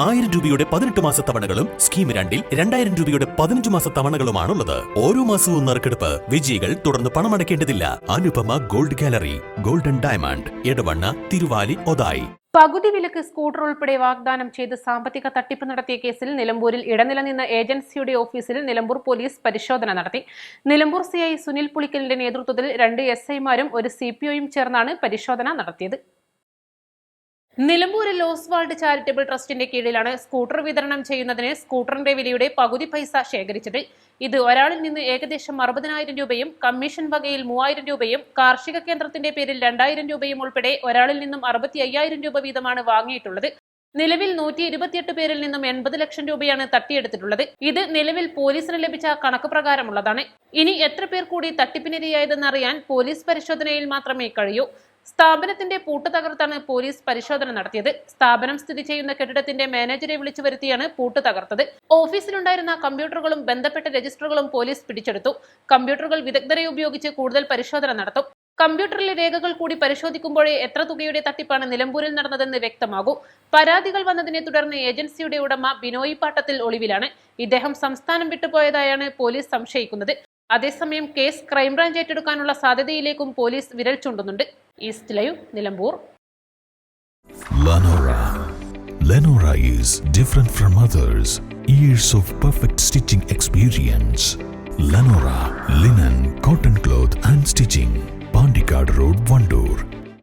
ആയിരം രൂപയുടെ പതിനെട്ട് മാസ തവണകളും സ്കീം രണ്ടിൽ രണ്ടായിരം രൂപയുടെ പതിനഞ്ച് മാസ തവണകളുമാണുള്ളത്. ഓരോ മാസവും നറുക്കെടുപ്പ് വിജയികൾ തുടർന്ന് പണമടയ്ക്കേണ്ടതില്ല. Anupama gold gallery golden diamond Edavanna Thiruvali Othayi. പകുതി വിലക്ക് സ്കൂട്ടർ ഉൾപ്പെടെ വാഗ്ദാനം ചെയ്ത് സാമ്പത്തിക തട്ടിപ്പ് നടത്തിയ കേസിൽ നിലമ്പൂരിൽ ഇടനില നിന്ന ഏജൻസിയുടെ ഓഫീസിൽ നിലമ്പൂർ പോലീസ് പരിശോധന നടത്തി. നിലമ്പൂർ സിഐ സുനിൽ പുളിക്കലിന്റെ നേതൃത്വത്തിൽ രണ്ട് എസ് ഐമാരും ഒരു സി പി ഒയും ചേർന്നാണ് പരിശോധന നടത്തിയത്. നിലമ്പൂരിൽ ഓസ്വാൾഡ് ചാരിറ്റബിൾ ട്രസ്റ്റിന്റെ കീഴിലാണ് സ്കൂട്ടർ വിതരണം ചെയ്യുന്നതിന് സ്കൂട്ടറിന്റെ വിലയുടെ പകുതി പൈസ ശേഖരിച്ചത്. ഇത് ഒരാളിൽ നിന്ന് ഏകദേശം അറുപതിനായിരം രൂപയും കമ്മീഷൻ വകയിൽ മൂവായിരം രൂപയും കാർഷിക കേന്ദ്രത്തിന്റെ പേരിൽ രണ്ടായിരം രൂപയും ഉൾപ്പെടെ ഒരാളിൽ നിന്നും അറുപത്തി അയ്യായിരം രൂപ വീതമാണ് വാങ്ങിയിട്ടുള്ളത്. നിലവിൽ നൂറ്റി ഇരുപത്തിയെട്ട് പേരിൽ നിന്നും എൺപത് ലക്ഷം രൂപയാണ് തട്ടിയെടുത്തിട്ടുള്ളത്. ഇത് നിലവിൽ പോലീസിന് ലഭിച്ച കണക്ക് പ്രകാരമുള്ളതാണ്. ഇനി എത്ര പേർ കൂടി തട്ടിപ്പിനിരയായതെന്നറിയാൻ പോലീസ് പരിശോധനയിൽ മാത്രമേ കഴിയൂ. സ്ഥാപനത്തിന്റെ പൂട്ട് തകർത്താണ് പോലീസ് പരിശോധന നടത്തിയത്. സ്ഥാപനം സ്ഥിതി ചെയ്യുന്ന കെട്ടിടത്തിന്റെ മാനേജരെ വിളിച്ചു വരുത്തിയാണ് പൂട്ട് തകർത്തത്. ഓഫീസിലുണ്ടായിരുന്ന കമ്പ്യൂട്ടറുകളും ബന്ധപ്പെട്ട രജിസ്റ്ററുകളും പോലീസ് പിടിച്ചെടുത്തു. കമ്പ്യൂട്ടറുകൾ വിദഗ്ധരെ ഉപയോഗിച്ച് കൂടുതൽ പരിശോധന നടത്തും. കമ്പ്യൂട്ടറിലെ രേഖകൾ കൂടി പരിശോധിക്കുമ്പോഴേ എത്ര തുകയുടെ തട്ടിപ്പാണ് നിലമ്പൂരിൽ നടന്നതെന്ന് വ്യക്തമാകൂ. പരാതികൾ വന്നതിനെ തുടർന്ന് ഏജൻസിയുടെ ഉടമ ബിനോയ് പാട്ടത്തിൽ ഒളിവിലാണ്. ഇദ്ദേഹം സംസ്ഥാനം വിട്ടുപോയതായാണ് പോലീസ് സംശയിക്കുന്നത്. അതേസമയം കേസ് ക്രൈംബ്രാഞ്ച് ഏറ്റെടുക്കാനുള്ള സാധ്യതയിലേക്കും പോലീസ് വിരൽ ചൂണ്ടുന്നുണ്ട്. East live Nilambur Lenora. Lenora is different from others. Years of perfect stitching experience. Lenora linen, cotton cloth